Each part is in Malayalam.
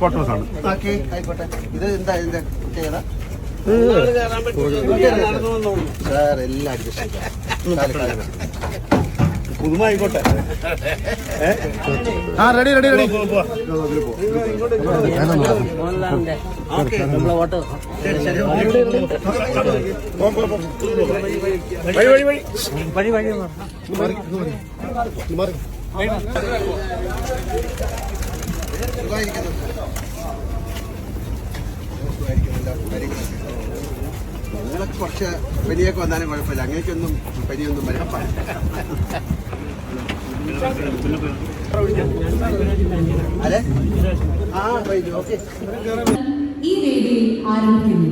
ക്വാർട്ടേഴ്സ് ആണ്. ഇത് എന്താ ഇതിന്റെ പ്രത്യേകത സാർ എല്ലാം അഡ്ജസ്റ്റ് പുതുമ ആയിക്കോട്ടെ. ആ റെഡി റെഡി റെഡി വഴി വഴി വഴി. കുറച്ച് പനിയൊക്കെ വന്നാലും കുഴപ്പമില്ല. അങ്ങനെയൊന്നും പനിയൊന്നും വരാൻ അല്ലേ ഈ ആരംഭിക്കുന്നു.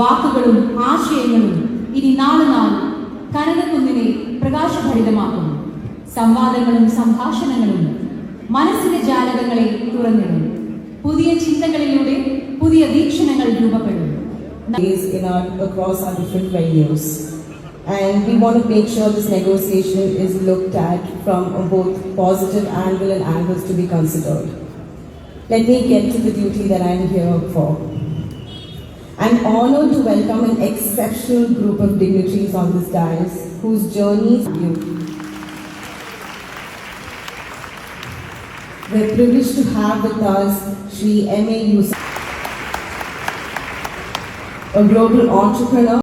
വാക്കുകളും ആശയങ്ങളും ഇനി നാളെ നാൾ കനകക്കുന്നിനെ പ്രകാശഭരിതമാക്കുന്നു. സംവാദങ്ങളും സംഭാഷണങ്ങളും മനസ്സിന്റെ ജാലകങ്ങളെ തുറന്നിടും പുതിയ ചിന്തകളിലൂടെ പുതിയ വീക്ഷണങ്ങൾ രൂപപ്പെടും days in our, across our different venues. And we want to make sure this negotiation is looked at from a both positive angle and angles to be considered. Let me get to the duty that I am here for. I'm honored to welcome an exceptional group of dignitaries on this dais whose journeys you. We're privileged to have with us Sri M.A. Yusuf a global entrepreneur.